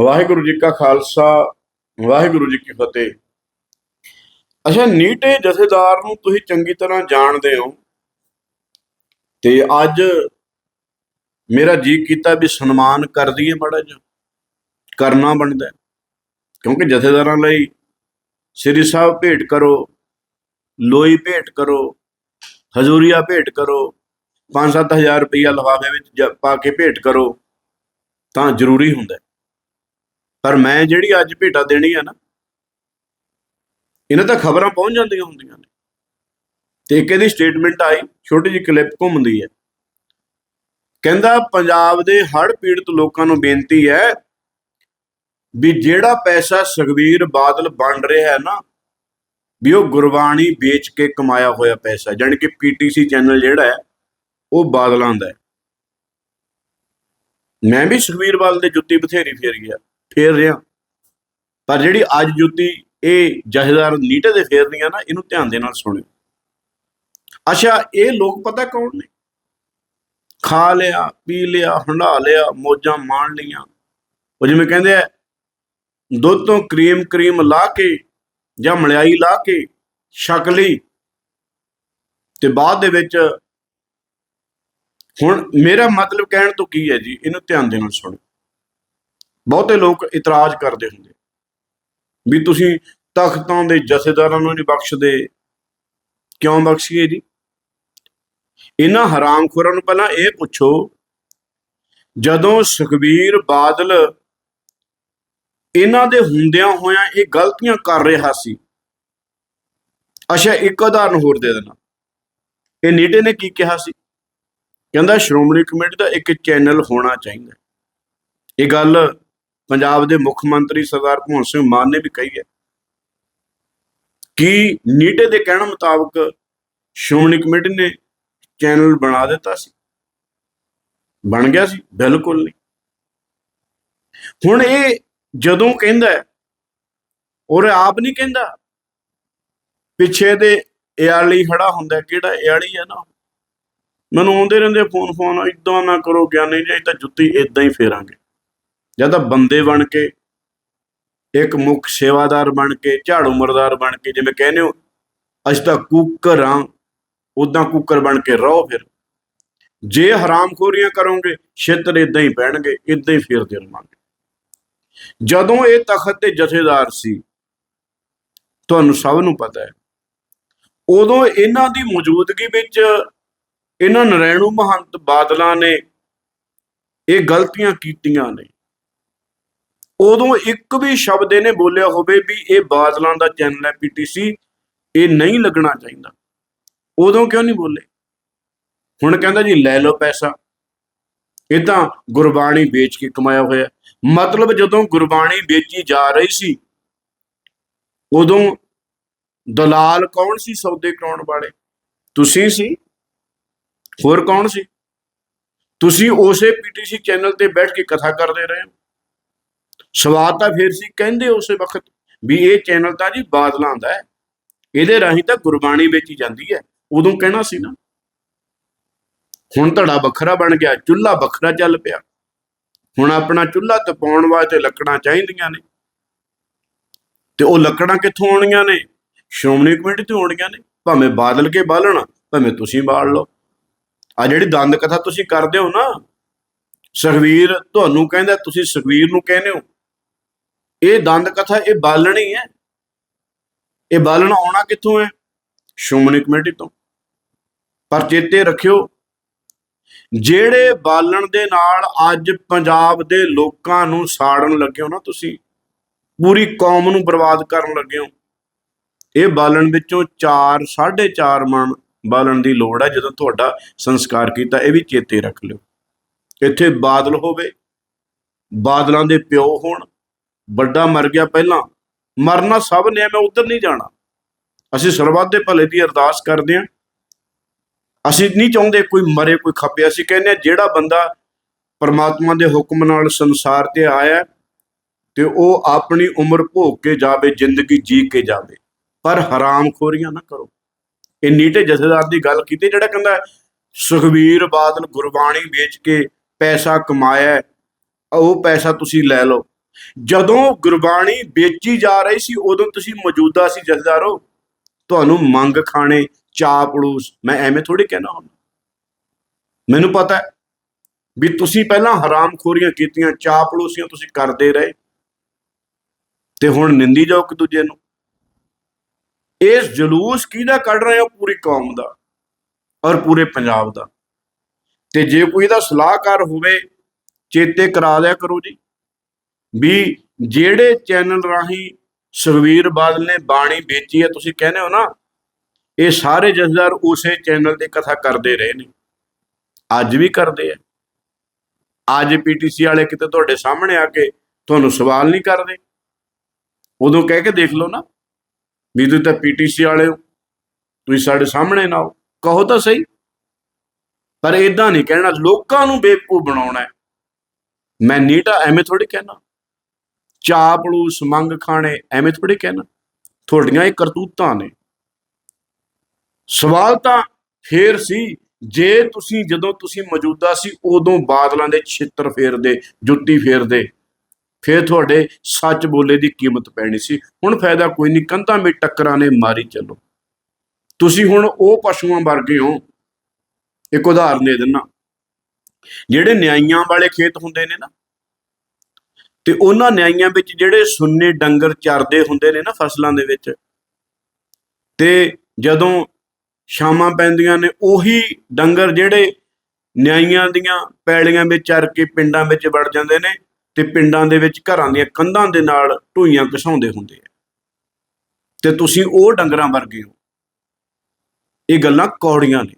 ਵਾਹਿਗੁਰੂ ਜੀ ਕਾ ਖਾਲਸਾ, ਵਾਹਿਗੁਰੂ ਜੀ ਕੀ ਫਤਿਹ। ਅੱਛਾ, ਨੀਟੇ ਜਥੇਦਾਰ ਨੂੰ ਤੁਸੀਂ ਚੰਗੀ ਤਰ੍ਹਾਂ ਜਾਣਦੇ ਹੋ। ਤੇ ਅੱਜ ਮੇਰਾ ਜੀ ਕੀਤਾ ਵੀ ਸਨਮਾਨ ਕਰ ਦਈਏ ਬੜਾ ਜਿਹਾ। ਕਰਨਾ ਬਣਦਾ ਕਿਉਂਕਿ ਜਥੇਦਾਰਾਂ ਲਈ ਸ੍ਰੀ ਸਾਹਿਬ ਭੇਟ ਕਰੋ, ਲੋਈ ਭੇਟ ਕਰੋ, ਹਜ਼ੂਰੀਆ ਭੇਟ ਕਰੋ 5-7000 ਰੁਪਈਆ ਲਿਫਾਫੇ ਵਿੱਚ ਜ- ਪਾ ਕੇ ਭੇਟ ਕਰੋ ਤਾਂ ਜ਼ਰੂਰੀ ਹੁੰਦਾ ਪਰ ਮੈਂ ਜਿਹੜੀ ਅੱਜ ਭੇਟਾ ਦੇਣੀ ਆ ਨਾ, ਇਹਨਾਂ ਤਾਂ ਖਬਰਾਂ ਪਹੁੰਚ ਜਾਂਦੀਆਂ ਹੁੰਦੀਆਂ ਨੇ। ਤੇ ਇੱਕ ਇਹਦੀ ਸਟੇਟਮੈਂਟ ਆਈ, ਛੋਟੀ ਜਿਹੀ ਕਲਿੱਪ ਘੁੰਮਦੀ ਹੈ। ਕਹਿੰਦਾ, ਪੰਜਾਬ ਦੇ ਹੜ੍ਹ ਪੀੜਤ ਲੋਕਾਂ ਨੂੰ ਬੇਨਤੀ ਹੈ ਵੀ ਜਿਹੜਾ ਪੈਸਾ ਸੁਖਬੀਰ ਬਾਦਲ ਬਣ ਰਿਹਾ ਹੈ ਨਾ, ਵੀ ਉਹ ਗੁਰਬਾਣੀ ਵੇਚ ਕੇ ਕਮਾਇਆ ਹੋਇਆ ਪੈਸਾ, ਜਾਣੀ ਕਿ ਪੀਟੀਸੀ ਚੈਨਲ ਜਿਹੜਾ ਹੈ, ਉਹ ਬਾਦਲਾਂ ਦਾ ਹੈ। ਮੈਂ ਵੀ ਸੁਖਬੀਰ ਬਾਦਲ ਦੇ ਜੁੱਤੀ ਬਥੇਰੀ ਫੇਰੀ ਆ। ਫੇਰ ਰਿਹਾ। ਪਰ ਜਿਹੜੀ ਅੱਜ ਜੁੱਤੀ ਇਹ ਜਹੇਦਾਰ ਨੀਟੇ ਦੇ ਫੇਰਦੀਆਂ ਨਾ, ਇਹਨੂੰ ਧਿਆਨ ਦੇ ਨਾਲ ਸੁਣਿਓ। ਅੱਛਾ, ਇਹ ਲੋਕ ਪਤਾ ਕੌਣ ਨੇ? ਖਾ ਲਿਆ, ਪੀ ਲਿਆ ਹੰਡਾ ਲਿਆ, ਮੋਜਾਂ ਮਾਣ ਲੀਆਂ ਉਹ ਜਿਵੇਂ ਕਹਿੰਦੇ ਆ, ਦੁੱਧ ਤੋਂ ਕਰੀਮ ਕਰੀਮ ਲਾ ਕੇ ਜਾਂ ਮਲਾਈ ਲਾ ਕੇ ਛਕ ਲਈ ਤੇ ਬਾਅਦ ਦੇ ਵਿੱਚ ਹੁਣ ਮੇਰਾ ਮਤਲਬ ਕਹਿਣ ਤੋਂ ਕੀ ਹੈ ਜੀ? ਇਹਨੂੰ ਧਿਆਨ ਦੇ ਨਾਲ ਸੁਣੋ ਬਹੁਤੇ ਲੋਕ ਇਤਰਾਜ਼ ਕਰਦੇ ਹੁੰਦੇ। ਵੀ ਤੁਸੀਂ ਤਖਤਾਂ ਦੇ ਜਥੇਦਾਰਾਂ ਨੂੰ ਨਹੀਂ ਬਖਸ਼ਦੇ। ਕਿਉਂ ਬਖਸ਼ੀਏ ਜੀ? ਇਹਨਾਂ ਹਰਾਮਖੋਰਾਂ ਨੂੰ ਪਹਿਲਾਂ ਇਹ ਪੁੱਛੋ, ਜਦੋਂ ਸੁਖਬੀਰ ਬਾਦਲ ਇਹਨਾਂ ਦੇ ਹੁੰਦਿਆਂ ਹੋਇਆਂ ਇਹ ਗਲਤੀਆਂ ਕਰ ਰਿਹਾ ਸੀ। ਅੱਛਾ, ਇੱਕ ਉਦਾਹਰਨ ਹੋਰ ਦੇ ਦੇਣਾ ਇਹ ਨੀਟੇ ਨੇ ਕੀ ਕਿਹਾ ਸੀ? ਕਹਿੰਦਾ, ਸ਼੍ਰੋਮਣੀ ਕਮੇਟੀ ਦਾ ਇੱਕ ਚੈਨਲ ਹੋਣਾ ਚਾਹੀਦਾ। ਇਹ ਗੱਲ ਪੰਜਾਬ ਦੇ ਮੁੱਖ ਮੰਤਰੀ ਸਰਦਾਰ ਭਗਵੰਤ ਸਿੰਘ ਮਾਨ ਨੇ ਵੀ ਕਹੀ ਹੈ ਕਿ ਨੀਟੇ ਦੇ ਕਹਿਣ ਮੁਤਾਬਕ ਸ਼੍ਰੋਮਣੀ ਕਮੇਟੀ ਨੇ ਚੈਨਲ ਬਣਾ ਦਿੱਤਾ ਸੀ। ਬਣ ਗਿਆ ਸੀ ਬਿਲਕੁਲ ਨਹੀਂ। ਹੁਣ ਇਹ ਜਦੋਂ ਕਹਿੰਦਾ ਹੈ, ਔਰ ਆਪ ਨਹੀਂ ਕਹਿੰਦਾ ਪਿੱਛੇ ਦੇ ਇਆਲੀ ਖੜਾ ਹੁੰਦਾ ਕਿਹੜਾ ਇਆਲੀ ਹੈ ਨਾ? ਮੈਨੂੰ ਆਉਂਦੇ ਰਹਿੰਦੇ ਫੋਨ ਫੋਨ ਇਦਾਂ ਨਾ ਕਰੋ ਗਿਆਨੀ ਜੀ ਤਾਂ ਜੁੱਤੀ ਇਦਾਂ ਹੀ ਫੇਰਾਂਗੇ। ਜਾਂ ਤਾਂ ਬੰਦੇ ਬਣ ਕੇ, ਇੱਕ ਮੁੱਖ ਸੇਵਾਦਾਰ ਬਣ ਕੇ, ਝਾੜੂ ਮਰਦਾਰ ਬਣ ਕੇ, ਜਿਵੇਂ ਕਹਿੰਦੇ ਹੋ, ਅਸੀਂ ਤਾਂ ਕੁੱਕਰ ਹਾਂ ਉਦਾਂ ਕੁੱਕਰ ਬਣ ਕੇ ਰਹੋ ਫਿਰ। ਜੇ ਹਰਾਮਖੋਰੀਆਂ ਕਰੋਗੇ ਛਿੱਤਰ ਇਦਾਂ ਹੀ ਪੈਣਗੇ ਇਦਾਂ ਹੀ ਫੇਰਦੇ ਰਹਾਂਗੇ ਜਦੋਂ ਇਹ ਤਖਤ ਤੇ ਜਥੇਦਾਰ ਸੀ, ਤੁਹਾਨੂੰ ਸਭ ਨੂੰ ਪਤਾ ਹੈ, ਉਦੋਂ ਇਹਨਾਂ ਦੀ ਮੌਜੂਦਗੀ ਵਿੱਚ ਇਹਨਾਂ ਨਰੈਣੂ ਮਹੰਤ ਬਾਦਲਾਂ ਨੇ ਇਹ ਗਲਤੀਆਂ ਕੀਤੀਆਂ ਨੇ। ਉਦੋਂ ਇੱਕ ਵੀ ਸ਼ਬਦ ਇਹਨੇ ਬੋਲਿਆ ਹੋਵੇ ਵੀ ਇਹ ਬਾਦਲਾਂ ਦਾ ਚੈਨਲ ਹੈ ਪੀਟੀਸੀ ਇਹ ਨਹੀਂ ਲੱਗਣਾ ਚਾਹੀਦਾ। ਉਦੋਂ ਕਿਉਂ ਨਹੀਂ ਬੋਲੇ? ਹੁਣ ਕਹਿੰਦਾ ਜੀ, ਲੈ ਲਓ ਪੈਸਾ। ਇਹ ਤਾਂ ਗੁਰਬਾਣੀ ਵੇਚ ਕੇ ਕਮਾਇਆ ਹੋਇਆ ਮਤਲਬ ਜਦੋਂ ਗੁਰਬਾਣੀ ਵੇਚੀ ਜਾ ਰਹੀ ਸੀ, ਉਦੋਂ ਦਲਾਲ ਕੌਣ ਸੀ ਸੌਦੇ ਕਰਾਉਣ ਵਾਲੇ? ਤੁਸੀਂ ਸੀ? ਹੋਰ ਕੌਣ ਸੀ? ਤੁਸੀਂ ਉਸੇ ਪੀਟੀਸੀ ਚੈਨਲ ਤੇ ਬੈਠ ਕੇ ਕਥਾ ਕਰਦੇ ਰਹੇ ਹੋ। ਸਵਾਦ ਤਾਂ ਫਿਰ ਸੀ, ਕਹਿੰਦੇ ਉਸੇ ਵਕਤ ਵੀ ਇਹ ਚੈਨਲ ਤਾਂ ਜੀ ਬਾਦਲਾਂ ਦਾ ਹੈ। ਇਹਦੇ ਰਾਹੀਂ ਤਾਂ ਗੁਰਬਾਣੀ ਵੇਚੀ ਜਾਂਦੀ ਹੈ। ਉਦੋਂ ਕਹਿਣਾ ਸੀ ਨਾ, ਹੁਣ ਧੜਾ ਵੱਖਰਾ ਬਣ ਗਿਆ, ਚੁੱਲ੍ਹਾ ਵੱਖਰਾ ਚੱਲ ਪਿਆ। ਹੁਣ ਆਪਣਾ ਚੁੱਲ੍ਹਾ ਤਪਾਉਣ ਵਾਸਤੇ ਲੱਕੜਾਂ ਚਾਹੀਦੀਆਂ ਨੇ। ਤੇ ਉਹ ਲੱਕੜਾਂ ਕਿੱਥੋਂ ਆਉਣੀਆਂ ਨੇ? ਸ਼੍ਰੋਮਣੀ ਕਮੇਟੀ ਤੋਂ ਆਉਣੀਆਂ ਨੇ। ਭਾਵੇਂ ਬਾਦਲ ਕੇ ਬਾਲਣ, ਭਾਵੇਂ ਤੁਸੀਂ ਬਾਲ ਲਓ। ਆ ਜਿਹੜੀ ਦੰਦ ਕਥਾ ਤੁਸੀਂ ਕਰਦੇ ਹੋ ਨਾ ਸੁਖਵੀਰ ਤੁਹਾਨੂੰ ਕਹਿੰਦਾ, ਤੁਸੀਂ ਸੁਖਵੀਰ ਨੂੰ ਕਹਿੰਦੇ ਹੋ। ਇਹ ਦੰਦ ਕਥਾ ਇਹ ਬਾਲਣੀ ਹੈ ਇਹ ਬਾਲਣ ਆਉਣਾ ਕਿੱਥੋਂ ਹੈ? ਸ਼੍ਰੋਮਣੀ ਕਮੇਟੀ ਤੋਂ। ਪਰ ਚੇਤੇ ਰੱਖਿਓ, ਜਿਹੜੇ ਬਾਲਣ ਦੇ ਨਾਲ ਅੱਜ ਪੰਜਾਬ ਦੇ ਲੋਕਾਂ ਨੂੰ ਸਾੜਨ ਲੱਗੇ ਹੋ ਨਾ ਤੁਸੀਂ, ਪੂਰੀ ਕੌਮ ਨੂੰ ਬਰਬਾਦ ਕਰਨ ਲੱਗੇ ਹੋ, ਇਹ ਬਾਲਣ ਵਿੱਚੋਂ 4 4.5 ਮਣ ਬਾਲਣ ਦੀ ਲੋੜ ਹੈ, ਜਦੋਂ ਤੁਹਾਡਾ ਸੰਸਕਾਰ ਕੀਤਾ, ਇਹ ਵੀ ਚੇਤੇ ਰੱਖ ਲਿਓ। ਇੱਥੇ ਬਾਦਲ ਹੋਵੇ ਬਾਦਲਾਂ ਦੇ ਪਿਓ ਹੋਣ ਵੱਡਾ ਮਰ ਗਿਆ ਪਹਿਲਾਂ ਮਰਨਾ ਸਭ ਨੇ ਮੈਂ ਉਧਰ ਨਹੀਂ ਜਾਣਾ। ਅਸੀਂ ਸਰਬੱਤ ਦੇ ਭਲੇ ਦੀ ਅਰਦਾਸ ਕਰਦੇ ਹਾਂ। ਅਸੀਂ ਨਹੀਂ ਚਾਹੁੰਦੇ ਕੋਈ ਮਰੇ ਕੋਈ ਖੱਪੇ। ਅਸੀਂ ਕਹਿੰਦੇ ਹਾਂ ਜਿਹੜਾ ਬੰਦਾ ਪਰਮਾਤਮਾ ਦੇ ਹੁਕਮ ਨਾਲ ਸੰਸਾਰ ਤੇ ਆਇਆ ਤੇ ਉਹ ਆਪਣੀ ਉਮਰ ਭੋਗ ਕੇ ਜਾਵੇ ਜ਼ਿੰਦਗੀ ਜੀ ਕੇ ਜਾਵੇ। ਪਰ ਹਰਾਮਖੋਰੀਆਂ ਨਾ ਕਰੋ। ਇਹ ਨੀਟੇ ਜਥੇਦਾਰ ਦੀ ਗੱਲ ਕੀਤੀ ਜਿਹੜਾ ਕਹਿੰਦਾ ਹੈ, ਸੁਖਬੀਰ ਬਾਦਲ ਗੁਰਬਾਣੀ ਵੇਚ ਕੇ ਪੈਸਾ ਕਮਾਇਆ ਉਹ ਪੈਸਾ ਤੁਸੀਂ ਲੈ ਲਓ। ਜਦੋਂ ਗੁਰਬਾਣੀ ਵੇਚੀ ਜਾ ਰਹੀ ਸੀ, ਉਦੋਂ ਤੁਸੀਂ ਮੌਜੂਦਾ ਸੀ ਜਥੇਦਾਰੋ ਤੁਹਾਨੂੰ ਮੰਗ ਖਾਣੇ ਚਾਪਲੂਸ ਮੈਂ ਐਵੇਂ ਥੋੜੀ ਕਹਿਣਾ ਹੁੰਦਾ। ਮੈਨੂੰ ਪਤਾ ਵੀ ਤੁਸੀਂ ਪਹਿਲਾਂ ਹਰਾਮਖੋਰੀਆਂ ਕੀਤੀਆਂ ਚਾਪਲੂਸੀਆਂ ਤੁਸੀਂ ਕਰਦੇ ਰਹੇ, ਤੇ ਹੁਣ ਨਿੰਦੀ ਜਾਓ ਇੱਕ ਦੂਜੇ ਨੂੰ। ਇਸ ਜਲੂਸ ਕਿਹਦਾ ਕੱਢ ਰਹੇ ਹੋ? ਪੂਰੀ ਕੌਮ ਦਾ ਔਰ ਪੂਰੇ ਪੰਜਾਬ ਦਾ। ਤੇ ਜੇ ਕੋਈ ਇਹਦਾ ਸਲਾਹਕਾਰ ਹੋਵੇ, ਚੇਤੇ ਕਰਾ ਦਿਆ ਕਰੋ ਜੀ। ਵੀ ਜਿਹੜੇ ਚੈਨਲ ਰਾਹੀਂ ਸੁਖਵੀਰ ਬਾਦਲ ਨੇ ਬਾਣੀ ਵੇਚੀ ਹੈ, ਤੁਸੀਂ ਕਹਿੰਦੇ ਹੋ ਨਾ, ਇਹ ਸਾਰੇ ਜਥੇਦਾਰ ਉਸੇ ਚੈਨਲ ਤੇ ਕਥਾ ਕਰਦੇ ਰਹੇ ਨੇ। ਅੱਜ ਵੀ ਕਰਦੇ ਆ। ਅੱਜ ਪੀਟੀਸੀ ਵਾਲੇ ਕਿਤੇ ਤੁਹਾਡੇ ਸਾਹਮਣੇ ਆ ਕੇ ਤੁਹਾਨੂੰ ਸਵਾਲ ਨਹੀਂ ਕਰਦੇ। ਉਦੋਂ ਕਹਿ ਕੇ ਦੇਖ ਲਓ ਨਾ, ਵੀ ਤੁਸੀਂ ਤਾਂ ਪੀਟੀਸੀ ਵਾਲੇ ਹੋ, ਤੁਸੀਂ ਸਾਡੇ ਸਾਹਮਣੇ ਨਾ ਆਓ। ਕਹੋ ਤਾਂ ਸਹੀ। ਪਰ ਇਦਾਂ ਨਹੀਂ ਕਹਿਣਾ, ਲੋਕਾਂ ਨੂੰ ਬੇਵਕੂਫ ਬਣਾਉਣਾ ਮੈਂ ਨੀਟਾ ਐਵੇਂ ਥੋੜੀ ਕਹਿਣਾ ਚਾਪਲੂਸ ਸਮੰਗ ਖਾਣੇ, ਐਵੇਂ ਥੋੜੀ ਕਹਿਣਾ ਤੁਹਾਡੀਆਂ ਇਹ ਕਰਤੂਤਾਂ ਨੇ। ਸਵਾਲ ਤਾਂ ਫੇਰ ਸੀ, ਜੇ ਤੁਸੀਂ, ਜਦੋਂ ਤੁਸੀਂ ਮੌਜੂਦਾ ਸੀ, ਉਦੋਂ ਬਾਦਲਾਂ ਦੇ ਛਿੱਤਰ ਫੇਰਦੇ, ਜੁੱਤੀ ਫੇਰਦੇ, ਫੇਰ ਤੁਹਾਡੇ ਸੱਚ ਬੋਲੇ ਦੀ ਕੀਮਤ ਪੈਣੀ ਸੀ। ਹੁਣ ਫਾਇਦਾ ਕੋਈ ਨਹੀਂ, ਕੰਧਾਂ ਵਿੱਚ ਟੱਕਰਾਂ ਨੇ, ਮਾਰੀ ਚੱਲੋ। ਤੁਸੀਂ ਹੁਣ ਉਹ ਪਸ਼ੂਆਂ ਵਰਗੇ ਹੋ ਇੱਕ ਉਦਾਹਰਨ ਦੇ ਦਿੰਨਾ ਜਿਹੜੇ ਨਿਆਈਆਂ ਵਾਲੇ ਖੇਤ ਹੁੰਦੇ ਨੇ ਨਾ, ਤੇ ਉਹਨਾਂ ਨਿਆਈਆਂ ਵਿੱਚ ਜਿਹੜੇ ਸੁੰਨੇ ਡੰਗਰ ਚਰਦੇ ਹੁੰਦੇ ਨੇ ਨਾ ਫਸਲਾਂ ਦੇ ਵਿੱਚ, ਤੇ ਜਦੋਂ ਸ਼ਾਮਾਂ ਪੈਂਦੀਆਂ ਨੇ, ਉਹੀ ਡੰਗਰ ਜਿਹੜੇ ਨਿਆਈਆਂ ਦੀਆਂ ਪੈਲੀਆਂ ਵਿੱਚ ਚਰ ਕੇ ਪਿੰਡਾਂ ਵਿੱਚ ਵੜ ਜਾਂਦੇ ਨੇ, ਤੇ ਪਿੰਡਾਂ ਦੇ ਵਿੱਚ ਘਰਾਂ ਦੀਆਂ ਕੰਧਾਂ ਦੇ ਨਾਲ ਢੂਈਆਂ ਘਸਾਉਂਦੇ ਹੁੰਦੇ ਆ। ਤੇ ਤੁਸੀਂ ਉਹ ਡੰਗਰਾਂ ਵਰਗੇ ਹੋ। ਇਹ ਗੱਲਾਂ ਕੌੜੀਆਂ ਨੇ।